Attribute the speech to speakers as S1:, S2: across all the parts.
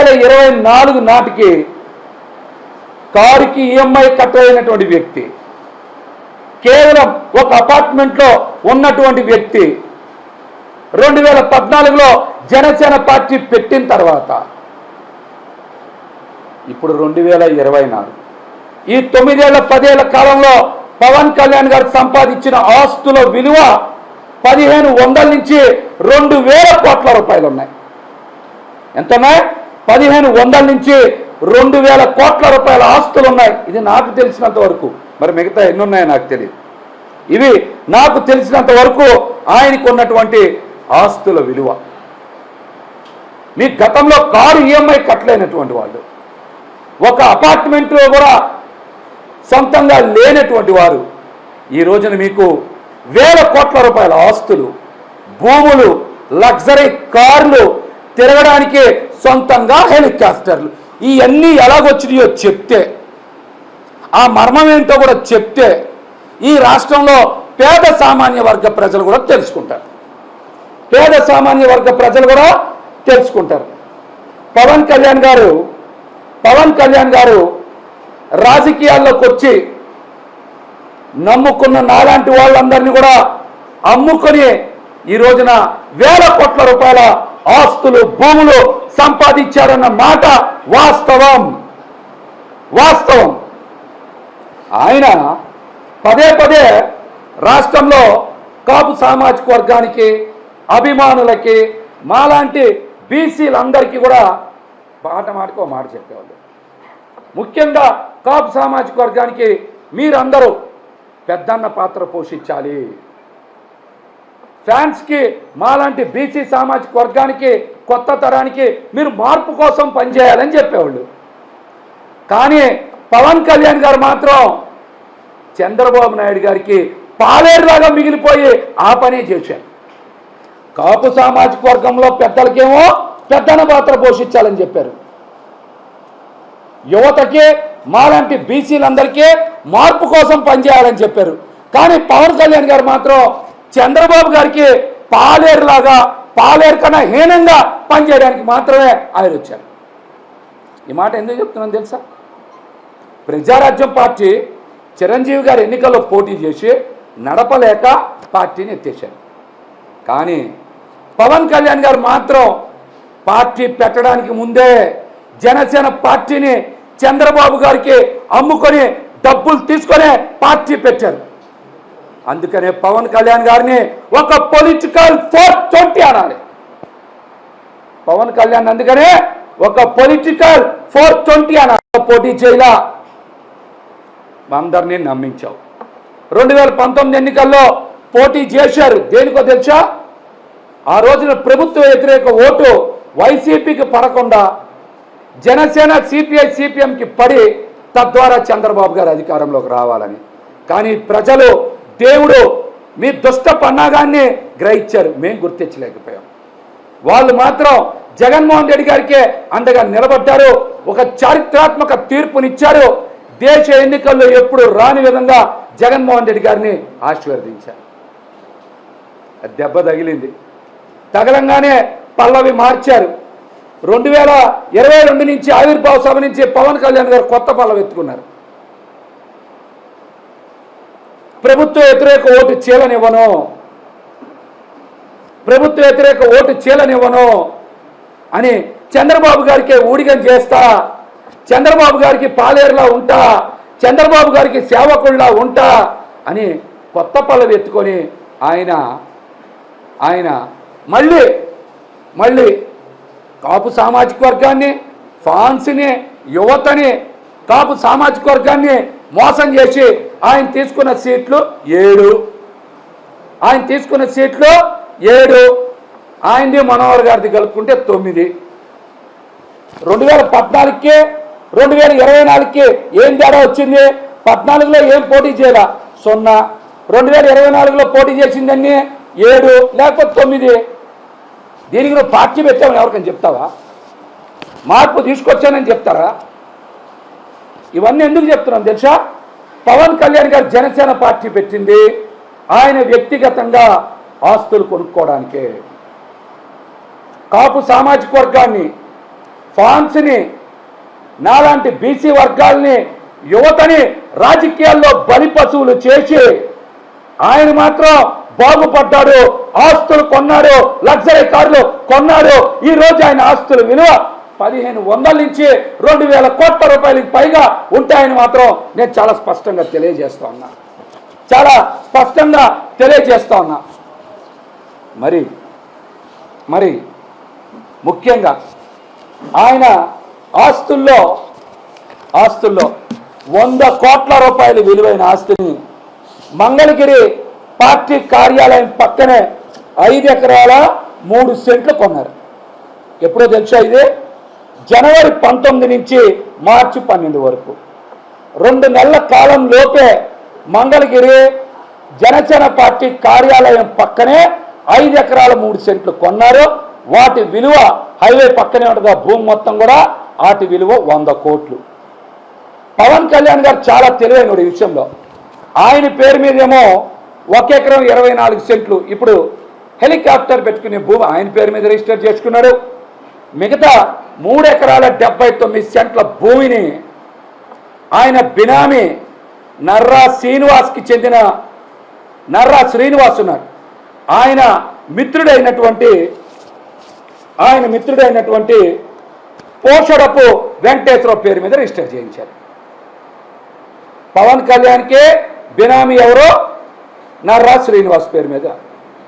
S1: వేల ఇరవై నాలుగు నాటికి కారుకి ఈఎంఐ కట్టలేనటువంటి వ్యక్తి కేవలం ఒక అపార్ట్మెంట్లో ఉన్నటువంటి వ్యక్తి రెండు వేల పద్నాలుగులో జనసేన పార్టీ పెట్టిన తర్వాత ఇప్పుడు రెండు వేల ఇరవై నాలుగు. ఈ తొమ్మిదేళ్ళ పదేళ్ళ కాలంలో పవన్ కళ్యాణ్ గారు సంపాదించిన ఆస్తుల విలువ పదిహేను వందల నుంచి రెండు వేల కోట్ల రూపాయలు ఉన్నాయి. ఎంత ఉన్నాయి పదిహేను వందల నుంచి రెండు వేల కోట్ల రూపాయల ఆస్తులు ఉన్నాయి. ఇది నాకు తెలిసినంత వరకు. మరి మిగతా ఎన్ని ఉన్నాయో నాకు తెలియదు. ఇవి నాకు తెలిసినంత వరకు ఆయనకు ఉన్నటువంటి ఆస్తుల విలువ. మీ గతంలో కారు ఈఎంఐ కట్టలేనటువంటి వాళ్ళు. ఒక అపార్ట్మెంట్లో కూడా సొంతంగా లేనటువంటి వారు. ఈ రోజున మీకు వేల కోట్ల రూపాయల ఆస్తులు భూములు లగ్జరీ కార్లు తిరగడానికి సొంతంగా హెలికాప్టర్లు. ఇవన్నీ ఎలాగొచ్చినాయో చెప్తే ఆ మర్మం ఏంటో కూడా చెప్తే ఈ రాష్ట్రంలో పేద సామాన్య వర్గ ప్రజలు కూడా తెలుసుకుంటారు. పేద సామాన్య వర్గ ప్రజలు కూడా తెలుసుకుంటారు. పవన్ కళ్యాణ్ గారు పవన్ కళ్యాణ్ గారు రాజకీయాల్లోకి వచ్చి నమ్ముకున్న నాలాంటి వాళ్ళందరినీ కూడా అమ్ముకొని ఈ రోజున వేల కోట్ల రూపాయల ఆస్తులు భూములు సంపాదించారన్న మాట వాస్తవం. వాస్తవం. ఆయన పదే పదే రాష్ట్రంలో కాపు సామాజిక వర్గానికి అభిమానులకి మాలాంటి బీసీలందరికీ కూడా పాట మాటకో మాట చెప్పేవాళ్ళు. ముఖ్యంగా కాపు సామాజిక వర్గానికి మీరందరూ పెద్దన్న పాత్ర పోషించాలి. ఫ్యాన్స్కి మాలాంటి బీసీ సామాజిక వర్గానికి కొత్త తరానికి మీరు మార్పు కోసం పనిచేయాలని చెప్పేవాళ్ళు. కానీ పవన్ కళ్యాణ్ గారు మాత్రం చంద్రబాబు నాయుడు గారికి పాలేరులాగా మిగిలిపోయి ఆ పనే చేశారు. కాపు సామాజిక వర్గంలో పెద్దలకేమో పెద్దన పాత్ర పోషించాలని చెప్పారు. యువతకి మాలాంటి బీసీలందరికీ మార్పు కోసం పనిచేయాలని చెప్పారు. కానీ పవన్ కళ్యాణ్ గారు మాత్రం చంద్రబాబు గారికి పాలేరులాగా పాలేరు కన్నా హీనంగా పనిచేయడానికి మాత్రమే ఆయన వచ్చారు. ఈ మాట ఎందుకు చెప్తున్నాను తెలుసా? ప్రజారాజ్యం పార్టీ చిరంజీవి గారు ఎన్నికల్లో పోటీ చేసి నడపలేక పార్టీని ఎత్తేశారు. కానీ పవన్ కళ్యాణ్ గారు మాత్రం పార్టీ పెట్టడానికి ముందే జనసేన పార్టీని చంద్రబాబు గారికి అమ్ముకొని డబ్బులు తీసుకొని పార్టీ పెట్టారు. అందుకనే పవన్ కళ్యాణ్ గారిని ఒక పొలిటికల్ ఫోర్ ట్వంటీ అనాలి. పవన్ కళ్యాణ్ అందుకనే ఒక పొలిటికల్ ఫోర్ ట్వంటీ అనాలి. పోటీ చేయలా. అందరినీ నమ్మించావు. రెండు వేల పంతొమ్మిది ఎన్నికల్లో పోటీ చేశారు. దేనికో తెలుసా? ఆ రోజున ప్రభుత్వ వ్యతిరేక ఓటు వైసీపీకి పడకుండా జనసేన సిపిఐ సిపిఎంకి పడి తద్వారా చంద్రబాబు గారు అధికారంలోకి రావాలని. కానీ ప్రజలు దేవుడు మీ దుష్ట పన్నాగాన్ని గ్రహించారు మేము గుర్తించలేకపోయాం. వాళ్ళు మాత్రం జగన్మోహన్ రెడ్డి గారికే అండగా నిలబడ్డారు. ఒక చారిత్రాత్మక తీర్పునిచ్చారు. దేశ ఎన్నికల్లో ఎప్పుడు రాని విధంగా జగన్మోహన్ రెడ్డి గారిని ఆశీర్వదించారు. దెబ్బ తగిలింది. తగలంగానే పల్లవి మార్చారు. రెండు వేల ఇరవై రెండు నుంచి ఆవిర్భావ సభ నుంచి పవన్ కళ్యాణ్ గారు కొత్త పల్లవి ఎత్తుకున్నారు. ప్రభుత్వ వ్యతిరేక ఓటు చీలనివ్వను. ప్రభుత్వ వ్యతిరేక ఓటు చీలనివ్వను అని చంద్రబాబు గారికి ఊడిగం చేస్తా చంద్రబాబు గారికి పాలేరులా ఉంటా చంద్రబాబు గారికి సేవకుల్లా ఉంటా అని కొత్త పల్లవి ఎత్తుకొని ఆయన ఆయన మళ్ళీ మళ్ళీ కాపు సామాజిక వర్గాన్ని ఫాన్స్ని యువతని కాపు సామాజిక వర్గాన్ని మోసం చేసి ఆయన తీసుకున్న సీట్లు ఏడు. ఆయన తీసుకున్న సీట్లు ఏడు. ఆయనది మనోహర్ గారిది కలుపుకుంటే తొమ్మిది. రెండు వేల పద్నాలుగుకి రెండు వేల ఇరవై నాలుగుకి ఏం తేడా వచ్చింది? పద్నాలుగులో ఏం పోటీ చేయాల? సున్నా. రెండు వేల ఇరవై నాలుగులో పోటీ చేసిందన్నీ ఏడు లేకపోతే తొమ్మిది. దీనికి నువ్వు పార్టీ పెట్టామని ఎవరికని చెప్తావా? మార్పు తీసుకొచ్చానని చెప్తారా? ఇవన్నీ ఎందుకు చెప్తున్నాం తెలుసా? పవన్ కళ్యాణ్ గారు జనసేన పార్టీ పెట్టింది. ఆయన వ్యక్తిగతంగా ఆస్తులు కొనుక్కోవడానికే. కాపు సామాజిక వర్గాన్ని ఫాన్స్ని నాలాంటి బీసీ వర్గాల్ని యువతని రాజకీయాల్లో బలి పశువులు చేసి ఆయన మాత్రం బాగుపడ్డాడు ఆస్తులు కొన్నాడు లగ్జరీ కార్లు కొన్నాడు. ఈ రోజు ఆయన ఆస్తుల విలువ పదిహేను వందల నుంచి రెండు వేల కోట్ల రూపాయలకి పైగా ఉంటాయని మాత్రం నేను చాలా స్పష్టంగా తెలియజేస్తా ఉన్నా. చాలా స్పష్టంగా తెలియజేస్తా ఉన్నా. మరి మరి ముఖ్యంగా ఆయన ఆస్తుల్లో ఆస్తుల్లో వంద కోట్ల రూపాయలు విలువైన ఆస్తిని మంగళగిరి పార్టీ కార్యాలయం పక్కనే ఐదు ఎకరాల మూడు సెంట్లు కొన్నారు. ఎప్పుడో తెలుసా ఇది? జనవరి పంతొమ్మిది నుంచి మార్చి పన్నెండు వరకు. రెండు నెలల కాలం లోపే మంగళగిరి జనసేన పార్టీ కార్యాలయం పక్కనే ఐదు ఎకరాల మూడు సెంట్లు కొన్నారు. వాటి విలువ హైవే పక్కనే ఉండగా భూమి మొత్తం కూడా వాటి విలువ వంద కోట్లు. పవన్ కళ్యాణ్ గారు చాలా తెలివైనడు ఈ విషయంలో. ఆయన పేరు మీదేమో ఒక ఎకరం ఇరవై నాలుగు సెంట్లు. ఇప్పుడు హెలికాప్టర్ పెట్టుకునే భూమి ఆయన పేరు మీద రిజిస్టర్ చేసుకున్నాడు. మిగతా మూడు ఎకరాల డెబ్బై తొమ్మిది సెంట్ల భూమిని ఆయన బినామీ నర్రా శ్రీనివాస్కి చెందిన నర్రా శ్రీనివాస్ ఉన్నారు. ఆయన మిత్రుడైనటువంటి ఆయన మిత్రుడైనటువంటి పోషడపు వెంకటేశ్వరరావు పేరు మీద రిజిస్టర్ చేయించారు. పవన్ కళ్యాణ్కే బినామీ ఎవరో? నర్రా శ్రీనివాస్ పేరు మీద.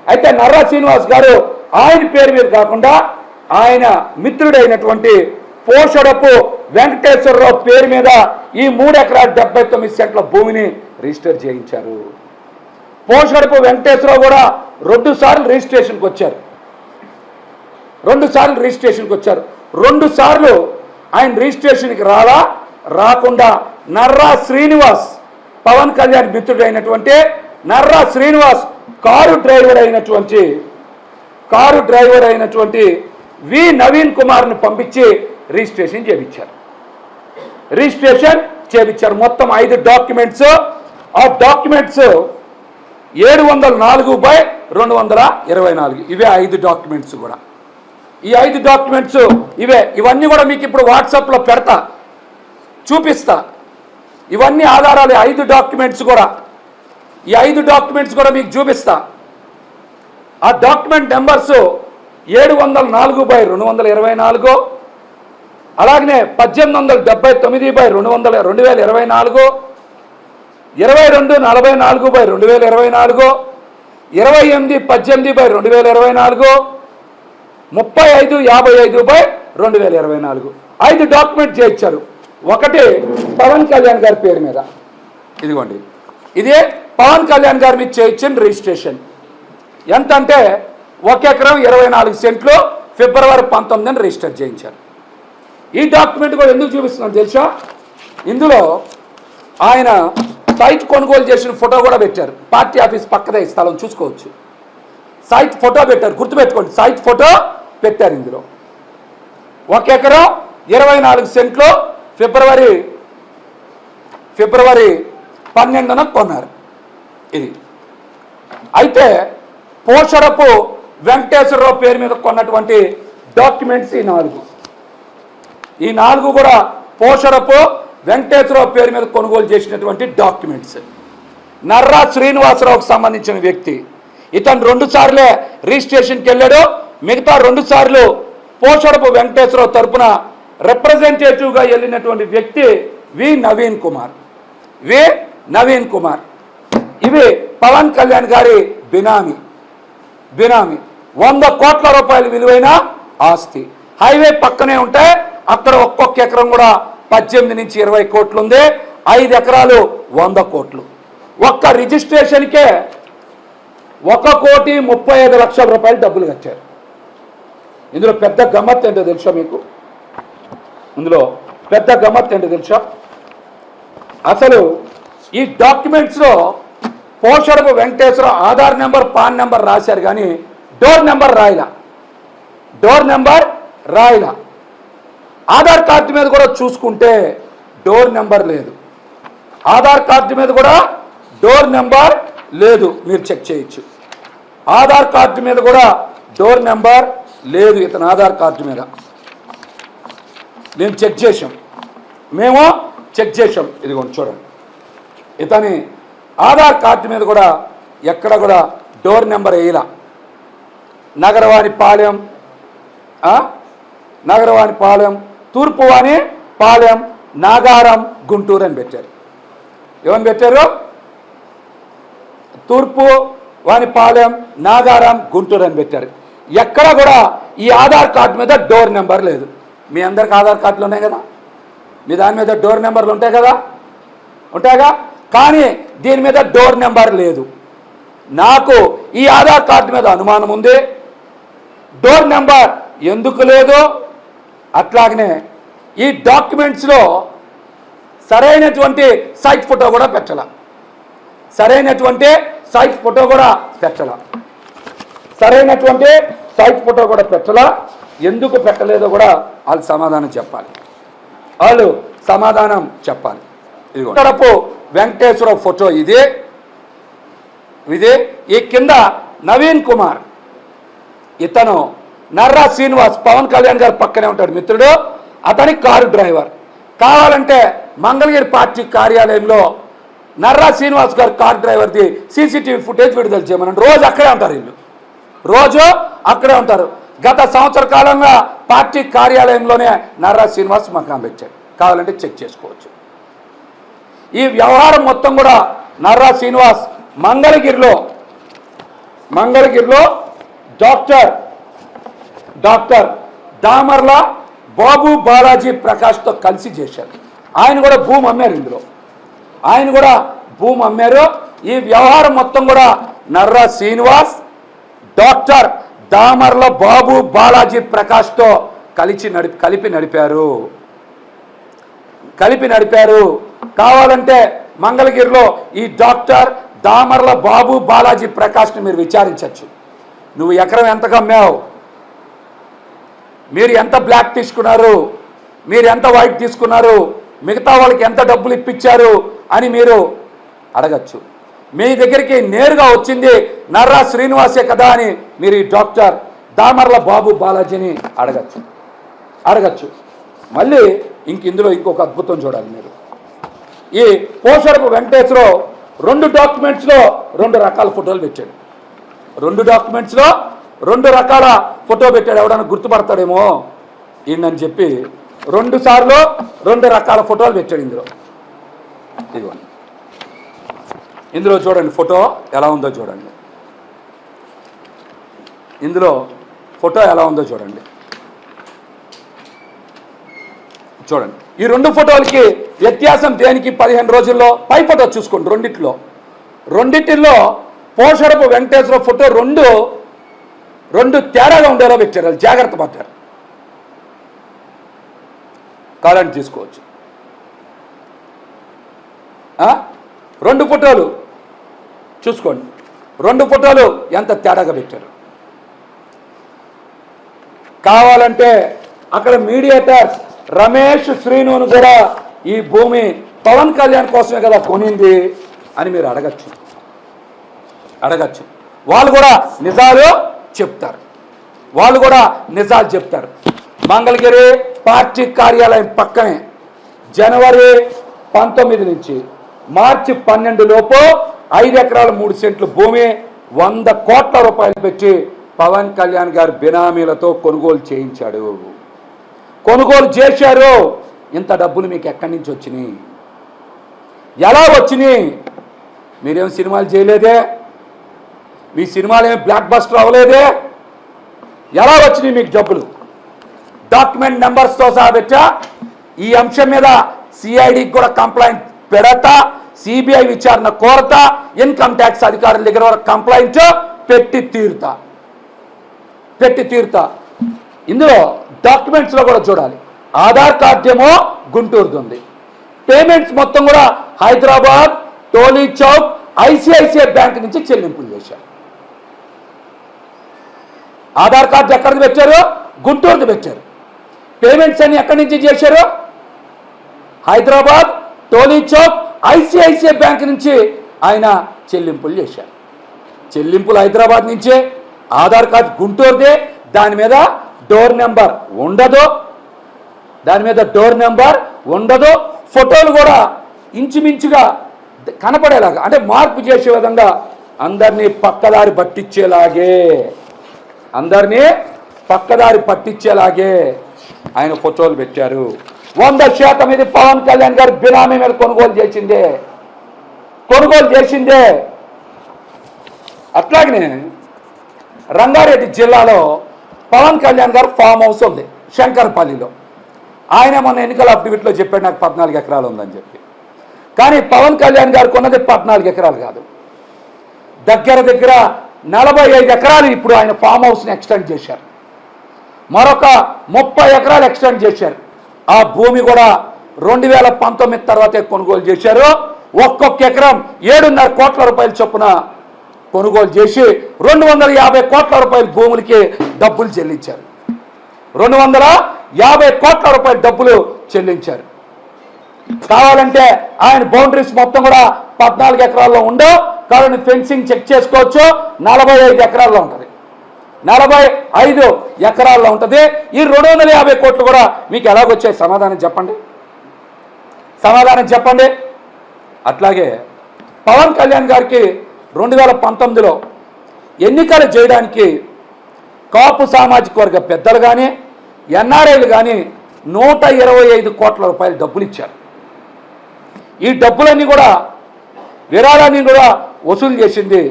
S1: అయితే నర్రా శ్రీనివాస్ గారు ఆయన పేరు మీద కాకుండా ఆయన మిత్రుడైనటువంటి పోషడపు వెంకటేశ్వరరావు పేరు మీద ఈ మూడు ఎకరాల డెబ్బై తొమ్మిది సెంట్ల భూమిని రిజిస్టర్ చేయించారు. పోషడపు వెంకటేశ్వరరావు కూడా రెండు సార్లు రిజిస్ట్రేషన్కి వచ్చారు. రెండు సార్లు రిజిస్ట్రేషన్కి వచ్చారు. రెండు సార్లు ఆయన రిజిస్ట్రేషన్కి రాలా రాకుండా నర్రా శ్రీనివాస్ పవన్ కళ్యాణ్ మిత్రుడైనటువంటి నర్రా శ్రీనివాస్ కారు డ్రైవర్ అయినటువంటి కారు డ్రైవర్ అయినటువంటి వి నవీన్ కుమార్ని పంపించి రిజిస్ట్రేషన్ చేయించారు రిజిస్ట్రేషన్ చేయించారు మొత్తం ఐదు డాక్యుమెంట్స్. ఆ డాక్యుమెంట్స్ ఏడు వందల నాలుగు బై రెండు వందల ఇరవై నాలుగు. ఇవే ఐదు డాక్యుమెంట్స్ కూడా. ఈ ఐదు డాక్యుమెంట్స్ ఇవే. ఇవన్నీ కూడా మీకు ఇప్పుడు వాట్సాప్లో పెడతా. చూపిస్తా. ఇవన్నీ ఆధారాలు ఐదు డాక్యుమెంట్స్ కూడా. ఈ ఐదు డాక్యుమెంట్స్ కూడా మీకు చూపిస్తా. ఆ డాక్యుమెంట్ నెంబర్స్ ఏడు వందల నాలుగు బై రెండు వందల ఇరవై నాలుగు అలాగనే పద్దెనిమిది వందల డెబ్బై తొమ్మిది బై రెండు వందల రెండు వేల ఇరవై నాలుగు ఇరవై రెండు నలభై నాలుగు బై రెండు వేల ఇరవై నాలుగు ఇరవై ఎనిమిది పద్దెనిమిది బై రెండు వేల ఇరవై నాలుగు ముప్పై ఐదు యాభై ఐదు బై రెండు వేల ఇరవై నాలుగు. ఐదు డాక్యుమెంట్ చేయించారు. ఒకటి పవన్ కళ్యాణ్ గారి పేరు మీద. ఇదిగోండి. ఇదే పవన్ కళ్యాణ్ గారి మీద చేయించిన రిజిస్ట్రేషన్. ఎంత అంటే ఒక ఎకరం ఇరవై నాలుగు సెంట్లు ఫిబ్రవరి పంతొమ్మిదిని రిజిస్టర్ చేయించారు. ఈ డాక్యుమెంట్ కూడా ఎందుకు చూపిస్తున్నాను తెలుసా? ఇందులో ఆయన సైట్ కొనుగోలు చేసిన ఫోటో కూడా పెట్టారు. పార్టీ ఆఫీస్ పక్కదే ఈ స్థలం చూసుకోవచ్చు. సైట్ ఫోటో పెట్టారు. గుర్తుపెట్టుకోండి సైట్ ఫోటో పెట్టారు ఇందులో. ఒక ఎకరం ఇరవై నాలుగు సెంట్లు ఫిబ్రవరి ఫిబ్రవరి పన్నెండున కొన్నారు. ఇది. అయితే పోషరపు వెంకటేశ్వరరావు పేరు మీద కొన్నటువంటి డాక్యుమెంట్స్ ఈ నాలుగు. ఈ నాలుగు కూడా పోషరపు వెంకటేశ్వరరావు పేరు మీద కొనుగోలు చేసినటువంటి డాక్యుమెంట్స్. నర్రా శ్రీనివాసరావుకు సంబంధించిన వ్యక్తి. ఇతను రెండు సార్లే రిజిస్ట్రేషన్కి వెళ్ళాడు. మిగతా రెండు సార్లు పోషడపు వెంకటేశ్వరరావు తరపున రిప్రజెంటేటివ్గా వెళ్ళినటువంటి వ్యక్తి వి నవీన్ కుమార్. వి నవీన్ కుమార్. ఇవి పవన్ కళ్యాణ్ గారి బినామీ. బినామీ. వంద కోట్ల రూపాయల విలువైన ఆస్తి. హైవే పక్కనే ఉంటే అక్కడ ఒక్కొక్క ఎకరం కూడా పద్దెనిమిది నుంచి ఇరవై కోట్లు ఉంది ఐదు ఎకరాలు వంద కోట్లు. ఒక్క రిజిస్ట్రేషన్కే ఒక కోటి ముప్పై ఐదు లక్షల రూపాయలు డబ్బులు కట్టారు. ఇందులో పెద్ద గమ్మత్ ఏంటో తెలుసా మీకు? ఇందులో పెద్ద గమ్మత్ ఏంటో తెలుసా? అసలు ఈ డాక్యుమెంట్స్లో Poshadapu Venkateswara Aadhaar number PAN number రాశారు కానీ డోర్ నెంబర్ రాయలా. డోర్ నెంబర్ రాయలా. ఆధార్ కార్డు మీద కూడా చూసుకుంటే డోర్ నెంబర్ లేదు. ఆధార్ కార్డు మీద కూడా డోర్ నెంబర్ లేదు. మీరు చెక్ చేయొచ్చు. ఆధార్ కార్డు మీద కూడా డోర్ నెంబర్ లేదు ఇతని ఆధార్ కార్డు మీద. మేము చెక్ చేసాం మేము చెక్ చేసాం ఇదిగోండి చూడండి. ఇతని ఆధార్ కార్డు మీద కూడా ఎక్కడ కూడా డోర్ నెంబర్ వేయలా. నగరవాణి పాలెం నగరవాణి పాలెం తూర్పువాణి పాలెం నాగారం గుంటూరు అని పెట్టారు. ఏమని పెట్టారు? తూర్పు వానిపాలెం నాగారం గుంటూరు అని పెట్టారు. ఎక్కడ కూడా ఈ ఆధార్ కార్డు మీద డోర్ నెంబర్ లేదు. మీ అందరికి ఆధార్ కార్డులు ఉన్నాయి కదా? మీ దాని మీద డోర్ నెంబర్లు ఉంటాయి కదా? ఉంటాయిగా? కానీ దీని మీద డోర్ నెంబర్ లేదు. నాకు ఈ ఆధార్ కార్డు మీద అనుమానం ఉంది. డోర్ నెంబర్ ఎందుకు లేదు? అట్లాగనే ఈ డాక్యుమెంట్స్లో సరైనటువంటి సైట్ ఫోటో కూడా పెట్టాల. సరైనటువంటి సైట్ ఫోటో కూడా పెట్టాల. సరైనటువంటి సైట్ ఫోటో కూడా పెట్టాల. ఎందుకు పెట్టలేదో కూడా వాళ్ళు సమాధానం చెప్పాలి. వాళ్ళు సమాధానం చెప్పాలి. ఇదిగో తరపు వెంకటేశ్వర ఫోటో ఇది. ఇది ఈ కింద నవీన్ కుమార్. ఇతను నర్రా శ్రీనివాస్ పవన్ కళ్యాణ్ గారు పక్కనే ఉంటాడు మిత్రుడు. అతని కారు డ్రైవర్. కావాలంటే మంగళగిరి పార్టీ కార్యాలయంలో నర్రా శ్రీనివాస్ గారు కార్ డ్రైవర్ది సీసీటీవీ ఫుటేజ్ విడుదల చేయమని రోజు అక్కడే ఉంటారు వీళ్ళు. రోజు అక్కడే ఉంటారు. గత సంవత్సర కాలంగా పార్టీ కార్యాలయంలోనే నర్రా శ్రీనివాస్ మకాం పెట్టాడు కావాలంటే చెక్ చేసుకోవచ్చు. ఈ వ్యవహారం మొత్తం కూడా నర్రా శ్రీనివాస్ మంగళగిరిలో మంగళగిరిలో డాక్టర్ డాక్టర్ దామర్ల బాబు బాలాజీ ప్రకాష్తో కలిసి చేశారు. ఆయన కూడా భూమి అమ్మారు ఇందులో. ఆయన కూడా భూమి అమ్మారు. ఈ వ్యవహారం మొత్తం కూడా నర్రా శ్రీనివాస్ డాక్టర్ దామర్ల బాబు బాలాజీ ప్రకాష్తో కలిసి నడిపి కలిపి నడిపారు. కలిపి నడిపారు. కావాలంటే మంగళగిరిలో ఈ డాక్టర్ దామర్ల బాబు బాలాజీ ప్రకాష్ని మీరు విచారించవచ్చు నువ్వు ఎకరం ఎంతకు అమ్మావు మీరు ఎంత బ్లాక్ తీసుకున్నారు? మీరు ఎంత వైట్ తీసుకున్నారు? మిగతా వాళ్ళకి ఎంత డబ్బులు ఇప్పించారు అని మీరు అడగచ్చు. మీ దగ్గరికి నేరుగా వచ్చింది నర్రా శ్రీనివాసే కదా అని మీరు ఈ డాక్టర్ దామర్ల బాబు బాలాజీని అడగచ్చు. అడగచ్చు. మళ్ళీ ఇంక ఇందులో ఇంకొక అద్భుతం చూడాలి మీరు. ఈ పోషరపు వెంకటేశ్వరరావు రెండు డాక్యుమెంట్స్లో రెండు రకాల ఫోటోలు పెట్టాడు. రెండు డాక్యుమెంట్స్లో రెండు రకాల ఫోటో పెట్టాడు. ఎవడన్నా గుర్తుపడతాడేమో? ఈయనని చెప్పి రెండు సార్లు రెండు రకాల ఫోటోలు పెట్టాడు ఇందులో. ఇదిగో. ఇందులో చూడండి ఫోటో ఎలా ఉందో చూడండి. ఇందులో ఫోటో ఎలా ఉందో చూడండి. చూడండి. ఈ రెండు ఫోటోలకి వ్యత్యాసం దేనికి? పదిహేను రోజుల్లో పై ఫోటో చూసుకోండి. రెండిట్లో. రెండిటిల్లో పోషరపు వెంకటేశ్వర ఫోటో రెండు రెండు తేడాగా ఉండేలా పెట్టారు. వాళ్ళు జాగ్రత్త పడ్డారు. కాలాన్ని తీసుకోవచ్చు. రెండు ఫోటోలు చూసుకోండి. రెండు ఫోటోలు ఎంత తేడాగా పెట్టారు. కావాలంటే అక్కడ మీడియేటర్ రమేష్ శ్రీనును కూడా ఈ భూమి పవన్ కళ్యాణ్ కోసమే కదా కొనింది అని మీరు అడగచ్చు. అడగచ్చు. వాళ్ళు కూడా నిజాలు చెప్తారు. వాళ్ళు కూడా నిజాలు చెప్తారు. మంగళగిరి పార్టీ కార్యాలయం పక్కనే జనవరి పంతొమ్మిది నుంచి మార్చి పన్నెండు లోపు ఐదు ఎకరాల మూడు సెంట్లు భూమి వంద కోట్ల రూపాయలు పెట్టి పవన్ కళ్యాణ్ గారు బినామీలతో కొనుగోలు చేయించాడు. కొనుగోలు చేశారు. ఇంత డబ్బులు మీకు ఎక్కడి నుంచి వచ్చినాయి? ఎలా వచ్చినాయి? మీరేం సినిమాలు చేయలేదే? మీ సినిమాలు ఏం బ్లాక్ బస్టర్ అవ్వలేదే ఎలా వచ్చినాయి మీకు డబ్బులు డాక్యుమెంట్ నెంబర్స్తో సహా పెట్టా. ఈ అంశం మీద సిఐడికి కూడా కంప్లైంట్ పెడతా. సిబిఐ విచారణ కోరతా. ఇన్కమ్ ట్యాక్స్ అధికారుల దగ్గర వరకు కంప్లైంట్ పెట్టి తీరుతా. పెట్టి తీరుతా. ఇందులో డాక్యుమెంట్స్లో కూడా చూడాలి. ఆధార్ కార్డ్ ఏమో గుంటూరుది ఉంది. పేమెంట్స్ మొత్తం కూడా హైదరాబాద్ టోలీ చౌక్ ఐసిఐసిఐ బ్యాంక్ నుంచి చెల్లింపులు చేశారు. ఆధార్ కార్డు ఎక్కడిది పెట్టారు? గుంటూరుది పెట్టారు. పేమెంట్స్ అన్ని ఎక్కడి నుంచి చేశారు? హైదరాబాద్ టోలీ చౌక్ ఐసిఐసిఐ బ్యాంక్ నుంచి ఆయన చెల్లింపులు చేశారు. చెల్లింపులు హైదరాబాద్ నుంచే ఆధార్ కార్డు గుంటూరుదే దాని మీద డోర్ నెంబర్ ఉండదు. దాని మీద డోర్ నెంబర్ ఉండదు. ఫోటోలు కూడా ఇంచుమించుగా కనపడేలాగా అంటే మార్పు చేసే విధంగా అందరినీ పక్కదారి పట్టించేలాగే. అందరినీ పక్కదారి పట్టించేలాగే ఆయన ఫోటోలు పెట్టారు. వంద శాతం ఇది పవన్ కళ్యాణ్ గారు బినామీ మీద కొనుగోలు చేసిందే. కొనుగోలు చేసిందే. అట్లాగనే రంగారెడ్డి జిల్లాలో పవన్ కళ్యాణ్ గారు ఫామ్ హౌస్ ఉంది శంకర్పల్లిలో. ఆయన మొన్న ఎన్నికల అఫిడవిట్లో చెప్పాడు నాకు పద్నాలుగు ఎకరాలు ఉందని చెప్పి. కానీ పవన్ కళ్యాణ్ గారికి ఉన్నది పద్నాలుగు ఎకరాలు కాదు. దగ్గర దగ్గర నలభై ఐదు ఎకరాలు ఇప్పుడు ఆయన ఫామ్ హౌస్ని ఎక్స్టెండ్ చేశారు. మరొక ముప్పై ఎకరాలు ఎక్స్టెండ్ చేశారు. ఆ భూమి కూడా రెండు వేల పంతొమ్మిది తర్వాతే కొనుగోలు చేశారు. ఒక్కొక్క ఎకరం ఏడున్నర కోట్ల రూపాయల చొప్పున కొనుగోలు చేసి రెండు వందల యాభై కోట్ల రూపాయల భూములకి డబ్బులు చెల్లించారు. రెండు వందల యాభై కోట్ల రూపాయల డబ్బులు చెల్లించారు. కావాలంటే ఆయన బౌండరీస్ మొత్తం కూడా పద్నాలుగు ఎకరాల్లో ఉండవు. కావాలని ఫెన్సింగ్ చెక్ చేసుకోవచ్చు. నలభై ఐదు ఎకరాల్లో ఉంటుంది. నలభై ఐదు ఎకరాల్లో ఉంటుంది. ఈ రెండు వందల యాభై కోట్లు కూడా మీకు ఎలాగొచ్చాయి? సమాధానం చెప్పండి. సమాధానం చెప్పండి. అట్లాగే పవన్ కళ్యాణ్ గారికి రెండు వేల పంతొమ్మిదిలో ఎన్నికలు చేయడానికి కాపు సామాజిక వర్గ పెద్దలు కానీ ఎన్ఆర్ఐలు కానీ నూట ఇరవై ఐదు కోట్ల రూపాయలు డబ్బులు ఇచ్చారు. ఈ డబ్బులన్నీ కూడా విరాళాన్ని కూడా వసూలు చేసింది.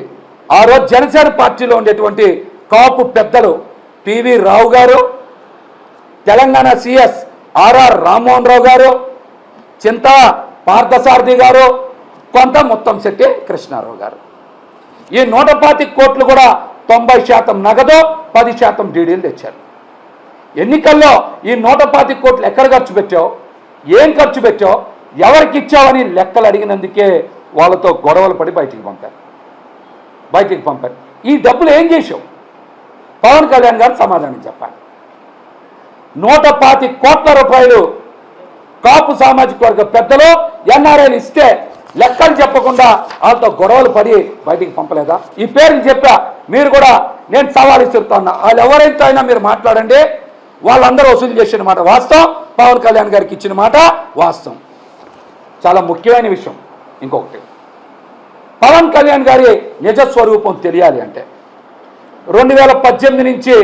S1: ఆ రోజు జనసేన పార్టీలో ఉండేటువంటి కాపు పెద్దలు PV Rao garu Telangana CS RR Rammohan Rao garu Chinta Parthasarathi గారు కొంత మొత్తం శెట్టి కృష్ణారావు గారు. ఈ నూట పాతి కోట్లు కూడా తొంభై శాతం నగదు పది శాతం డీడీలు తెచ్చారు. ఎన్నికల్లో ఈ నూట పాతి కోట్లు ఎక్కడ ఖర్చు పెట్టావు? ఏం ఖర్చు పెట్టావు? ఎవరికి ఇచ్చావని లెక్కలు అడిగినందుకే వాళ్ళతో గొడవలు పడి బయటికి పంపారు. బయటికి పంపారు. ఈ డబ్బులు ఏం చేసావు పవన్ కళ్యాణ్ గారు సమాధానం చెప్పాలి. నూట పాతి కోట్ల రూపాయలు కాపు సామాజిక వర్గ పెద్దలు ఎన్ఆర్ఐలు ఇస్తే లెక్కలు చెప్పకుండా వాళ్ళతో గొడవలు పడి బయటికి పంపలేదా? ఈ పేర్లు చెప్పా. మీరు కూడా నేను సవాలు ఇస్తున్నా. వాళ్ళు ఎవరైతే అయినా మీరు మాట్లాడండి. వాళ్ళందరూ వసూలు చేసిన మాట వాస్తవం. పవన్ కళ్యాణ్ గారికి ఇచ్చిన మాట వాస్తవం. చాలా ముఖ్యమైన విషయం. ఇంకొకటి. పవన్ కళ్యాణ్ గారి నిజ స్వరూపం తెలియాలి అంటే రెండు వేల పద్దెనిమిది నుంచి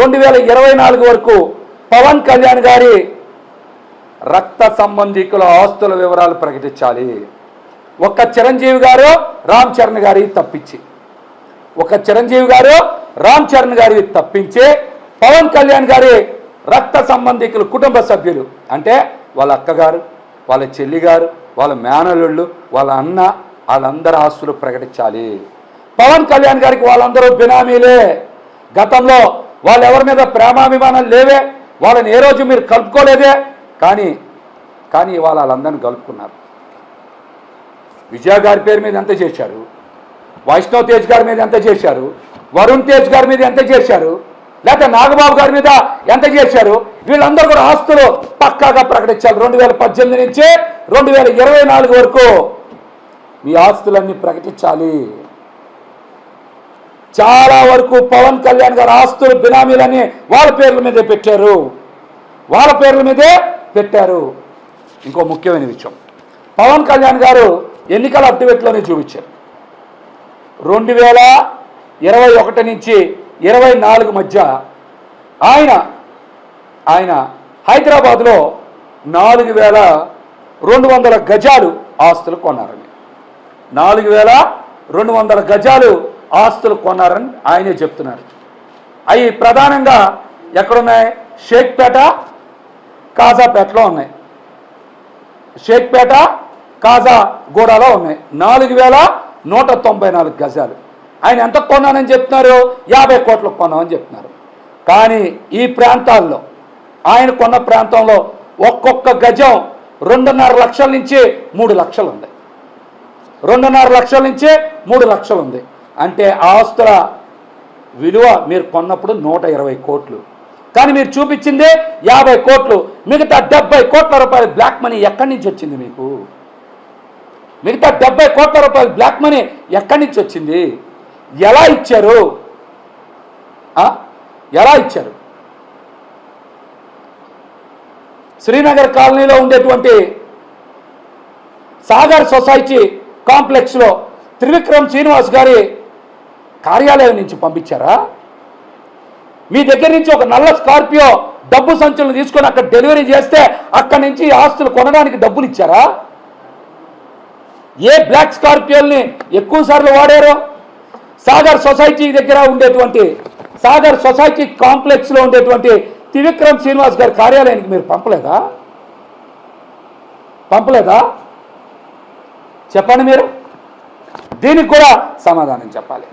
S1: రెండు వేల ఇరవై నాలుగు వరకు పవన్ కళ్యాణ్ గారి రక్త సంబంధికుల ఆస్తుల వివరాలు ప్రకటించాలి. ఒక్క చిరంజీవి గారు రామ్ చరణ్ గారి తప్పించి. ఒక చిరంజీవి గారు రామ్ చరణ్ గారి తప్పించి పవన్ కళ్యాణ్ గారి రక్త సంబంధికులు కుటుంబ సభ్యులు అంటే వాళ్ళ అక్కగారు వాళ్ళ చెల్లిగారు వాళ్ళ మేనలుళ్ళు వాళ్ళ అన్న వాళ్ళందరి ఆస్తులు ప్రకటించాలి. పవన్ కళ్యాణ్ గారికి వాళ్ళందరూ బినామీలే. గతంలో వాళ్ళు ఎవరి మీద ప్రేమాభిమానాలు లేవే వాళ్ళని ఏ రోజు మీరు కలుపుకోలేదే? కానీ కానీ ఇవాళ వాళ్ళందరిని కలుపుకున్నారు. విజయ గారి పేరు మీద ఎంత చేశారు? వైష్ణవ్ తేజ్ గారి మీద ఎంత చేశారు? వరుణ్ తేజ్ గారి మీద ఎంత చేశారు? లేకపోతే నాగబాబు గారి మీద ఎంత చేశారు? వీళ్ళందరూ కూడా ఆస్తులు పక్కాగా ప్రకటించారు. రెండు వేల పద్దెనిమిది నుంచి రెండు వేల ఇరవై నాలుగు వరకు మీ ఆస్తులన్నీ ప్రకటించాలి. చాలా వరకు పవన్ కళ్యాణ్ గారి ఆస్తులు బినామీలని వాళ్ళ పేర్ల మీదే పెట్టారు. వాళ్ళ పేర్ల మీదే పెట్టారు. ఇంకో ముఖ్యమైన విషయం. పవన్ కళ్యాణ్ గారు ఎన్నికల అఫిడవిట్లోనే చూపించారు. రెండు వేల ఇరవై ఒకటి నుంచి ఇరవై నాలుగు మధ్య ఆయన ఆయన హైదరాబాద్లో నాలుగు వేల రెండు వందల గజాలు ఆస్తులు కొన్నారని. నాలుగు వేల రెండు వందల గజాలు ఆస్తులు కొన్నారని ఆయనే చెప్తున్నారు. అవి ప్రధానంగా ఎక్కడున్నాయి? షేక్పేట కాజాపేటలో ఉన్నాయి. షేక్పేట కాజాగూడలో ఉన్నాయి. నాలుగు వేల నూట తొంభై నాలుగు గజాలు. ఆయన ఎంత కొన్నానని చెప్తున్నారు? యాభై కోట్లకు కొన్నామని చెప్తున్నారు. కానీ ఈ ప్రాంతాల్లో ఆయన కొన్న ప్రాంతంలో ఒక్కొక్క గజం రెండున్నర లక్షల నుంచి మూడు లక్షలు ఉంది. రెండున్నర లక్షల నుంచి మూడు లక్షలు ఉంది. అంటే ఆస్తుల విలువ మీరు కొన్నప్పుడు నూట ఇరవై కోట్లు. కానీ మీరు చూపించింది యాభై కోట్లు. మిగతా డెబ్బై కోట్ల రూపాయల బ్లాక్ మనీ ఎక్కడి నుంచి వచ్చింది మీకు? మిగతా డెబ్బై కోట్ల రూపాయల బ్లాక్ మనీ ఎక్కడి నుంచి వచ్చింది? ఎలా ఇచ్చారు? ఆ? ఎలా ఇచ్చారు? శ్రీనగర్ కాలనీలో ఉండేటువంటి సాగర్ సొసైటీ కాంప్లెక్స్లో త్రివిక్రమ్ శ్రీనివాస్ గారి కార్యాలయం నుంచి పంపించారా? మీ దగ్గర నుంచి ఒక నల్ల స్కార్పియో డబ్బు సంచులను తీసుకొని అక్కడ డెలివరీ చేస్తే అక్కడి నుంచి ఆస్తులు కొనడానికి డబ్బులు ఇచ్చారా? ఏ బ్లాక్ స్కార్పియోల్ని ఎక్కువ సార్లు వాడారు? సాగర్ సొసైటీ దగ్గర ఉండేటువంటి సాగర్ సొసైటీ కాంప్లెక్స్లో ఉండేటువంటి త్రివిక్రమ్ శ్రీనివాస్ గారి కార్యాలయానికి మీరు పంపలేదా? పంపలేదా? చెప్పండి మీరు. దీనికి కూడా సమాధానం చెప్పాలి.